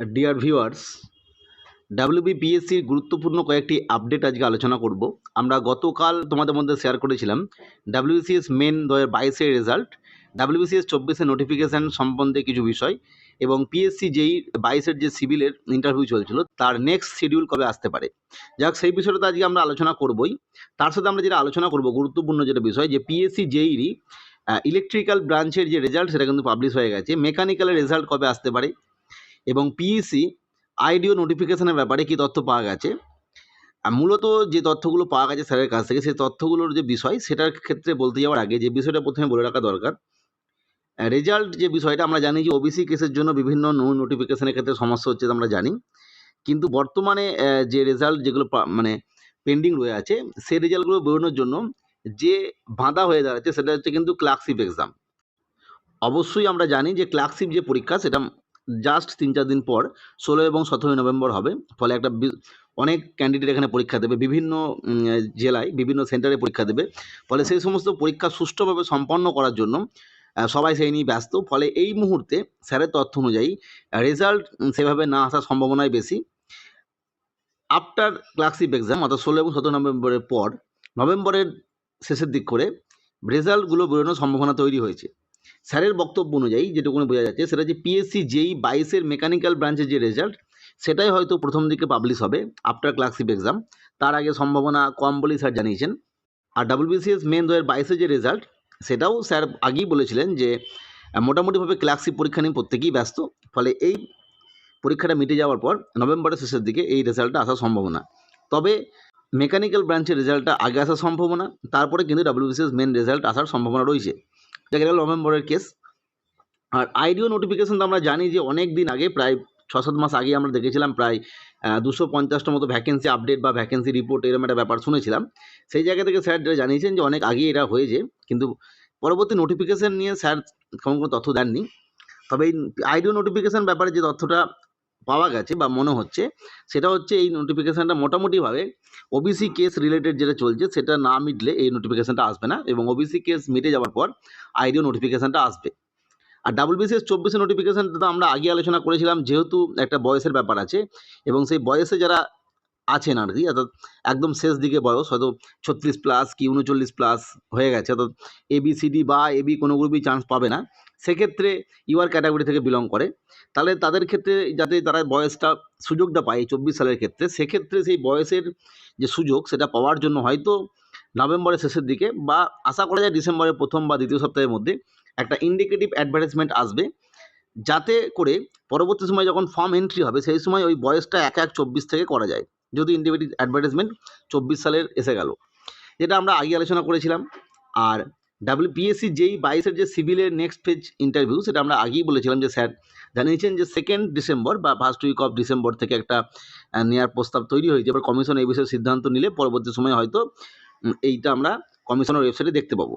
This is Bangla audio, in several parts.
ডিয়ার ভিউয়ার্স ডাব্লিউবিপিএসসির গুরুত্বপূর্ণ কয়েকটি আপডেট আজকে আলোচনা করব। আমরা গতকাল তোমাদের মধ্যে শেয়ার করেছিলাম ডাব্লিউবিসিএস মেন দু হাজার বাইশের রেজাল্ট ডাব্লিউবিসিএস চব্বিশের নোটিফিকেশান সম্বন্ধে কিছু বিষয় এবং পিএসসি যেই বাইশের যে সিভিলের ইন্টারভিউ চলছিল, তার নেক্সট শিডিউল কবে আসতে পারে। যাক, সেই বিষয়টা তো আজকে আমরা আলোচনা করবই। তার সাথে আমরা যেটা আলোচনা করব, গুরুত্বপূর্ণ যেটা বিষয়, যে পিএসসি জেইরই ইলেকট্রিক্যাল ব্রাঞ্চের যে রেজাল্ট সেটা কিন্তু পাবলিশ হয়ে গেছে। মেকানিক্যালের রেজাল্ট কবে আসতে পারে? এবং পিইসি আইডিও নোটিফিকেশনের ব্যাপারে কি তথ্য পাওয়া গেছে? মূলত যে তথ্যগুলো পাওয়া গেছে স্যারের কাছ থেকে, সেই তথ্যগুলোর যে বিষয়, সেটার ক্ষেত্রে বলতে যাওয়ার আগে যে বিষয়টা প্রথমে বলে রাখা দরকার রেজাল্ট যে বিষয়টা আমরা জানি যে ওবিসি কেসের জন্য বিভিন্ন নো নোটিফিকেশনের ক্ষেত্রে সমস্যা হচ্ছে, আমরা জানি। কিন্তু বর্তমানে যে রেজাল্ট যেগুলো মানে পেন্ডিং রয়ে আছে, সেই রেজাল্টগুলো বেরোনোর জন্য যে বাঁধা হয়ে দাঁড়াচ্ছে, সেটা হচ্ছে কিন্তু ক্লার্কশিপ এক্সাম অবশ্যই আমরা জানি যে ক্লার্কশিপ যে পরীক্ষা, সেটা জাস্ট তিন চার দিন পর ষোলো এবং সতেরোই নভেম্বর হবে। ফলে একটা অনেক ক্যান্ডিডেট এখানে পরীক্ষা দেবে। বিভিন্ন জেলায় বিভিন্ন সেন্টারে পরীক্ষা দেবে। ফলে সেই সমস্ত পরীক্ষা সুষ্ঠুভাবে সম্পন্ন করার জন্য সবাই সেই নিয়ে ব্যস্ত। ফলে এই মুহূর্তে স্যারের তথ্য অনুযায়ী রেজাল্ট সেভাবে না আসার সম্ভাবনাই বেশি। আফটার ক্লার্কশিপ এক্সাম অর্থাৎ ষোলো এবং সতেরো নভেম্বরের পর, নভেম্বরের শেষের দিক করে রেজাল্টগুলো বেরোনোর সম্ভাবনা তৈরি হয়েছে। স্যারের বক্তব্য অনুযায়ী যেটুকুনি বোঝা যাচ্ছে সেটা যে পিএসসি যেই বাইশের মেকানিক্যাল ব্রাঞ্চের যে রেজাল্ট সেটাই হয়তো প্রথম দিকে পাবলিশ হবে আফটার ক্লার্কশিপ এক্সাম তার আগে সম্ভাবনা কম বলেই স্যার জানিয়েছেন। আর ডাব্লিউবিসিএস মেন দু হাজার যে রেজাল্ট সেটাও স্যার আগেই বলেছিলেন যে, মোটামুটিভাবে ক্লার্কশিপ পরীক্ষা নিয়ে প্রত্যেকেই ব্যস্ত। ফলে এই পরীক্ষাটা মিটে যাওয়ার পর নভেম্বরের শেষের দিকে এই রেজাল্টটা আসার সম্ভাবনা। তবে মেকানিক্যাল ব্রাঞ্চের রেজাল্টটা আগে আসার সম্ভাবনা, তারপরে কিন্তু ডাব্লিউবিসিএস মেন রেজাল্ট আসার সম্ভাবনা রয়েছে। দেখা গেল নভেম্বরের কেস আর আইডিও নোটিফিকেশন তো আমরা জানি যে অনেক দিন আগে, প্রায় ছ সাত মাস আগে আমরা দেখেছিলাম, প্রায় দুশো পঞ্চাশটা মতো ভ্যাকেন্সি আপডেট বা ভ্যাকেন্সি রিপোর্ট এরকম একটা ব্যাপার শুনেছিলাম। সেই জায়গা থেকে স্যার জানিয়েছেন যে অনেক আগে এটা হয়েছে, কিন্তু পরবর্তী নোটিফিকেশন নিয়ে স্যার কোনো কোনো তথ্য দেননি। তবে এই আইডিও নোটিফিকেশান ব্যাপারে যে তথ্যটা পাওয়া গেছে বা মনে হচ্ছে, সেটা হচ্ছে এই নোটিফিকেশানটা মোটামুটিভাবে ওবিসি কেস রিলেটেড যেটা চলছে, সেটা না মিটলে এই নোটিফিকেশানটা আসবে না এবং ওবিসি কেস মিটে যাওয়ার পর আইডিও নোটিফিকেশানটা আসবে। আর ডাবল ডাব্লিউবিসিএস চব্বিশে নোটিফিকেশানটা তো আমরা আগে আলোচনা করেছিলাম, যেহেতু একটা বয়সের ব্যাপার আছে এবং সেই বয়সে যারা আছেন আর কি, অর্থাৎ একদম শেষ দিকে বয়স, হয়তো ছত্রিশ প্লাস কি উনচল্লিশ প্লাস হয়ে গেছে, অর্থাৎ এবিসিডি বা এবি কোনো গ্রুপই চান্স পাবে না। সেক্ষেত্রে ইউআর ক্যাটাগরি থেকে বিলং করে। তাহলে তাদের ক্ষেত্রে যাতে তারা বয়সটা, সুযোগটা পায় চব্বিশ সালের ক্ষেত্রে, সেক্ষেত্রে সেই বয়সের যে সুযোগ সেটা পাওয়ার জন্য হয়তো নভেম্বরের শেষের দিকে বা আশা করা যায় ডিসেম্বরের প্রথম বা দ্বিতীয় সপ্তাহের মধ্যে একটা ইন্ডিকেটিভ অ্যাডভার্টাইজমেন্ট আসবে। যাতে করে পরবর্তী সময় যখন ফর্ম এন্ট্রি হবে, সেই সময় ওই বয়সটা এক এক চব্বিশ থেকে করা যায়। যদি ইন্ডিকেটিভ অ্যাডভার্টাইজমেন্ট চব্বিশ সালের এসে গেল। যেটা আমরা আগে আলোচনা করেছিলাম। আর ডাব্লিউপিএসসি যেই বাইশের যে সিভিলের নেক্সট ফেজ ইন্টারভিউ সেটা আমরা আগেই বলেছিলাম যে, স্যার জানিয়েছেন যে সেকেন্ড ডিসেম্বর বা ফার্স্ট উইক অফ ডিসেম্বর থেকে একটা নেওয়ার প্রস্তাব তৈরি হয়েছে। এবার কমিশন এই বিষয়ে সিদ্ধান্ত নিলে পরবর্তী সময় হয়তো এইটা আমরা কমিশনের ওয়েবসাইটে দেখতে পাবো।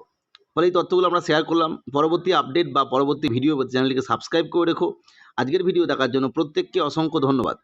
ফলে এই তথ্যগুলো আমরা শেয়ার করলাম। পরবর্তী আপডেট বা পরবর্তী ভিডিও চ্যানেলটিকে সাবস্ক্রাইব করে রেখো। আজকের ভিডিও দেখার জন্য প্রত্যেককে অসংখ্য ধন্যবাদ।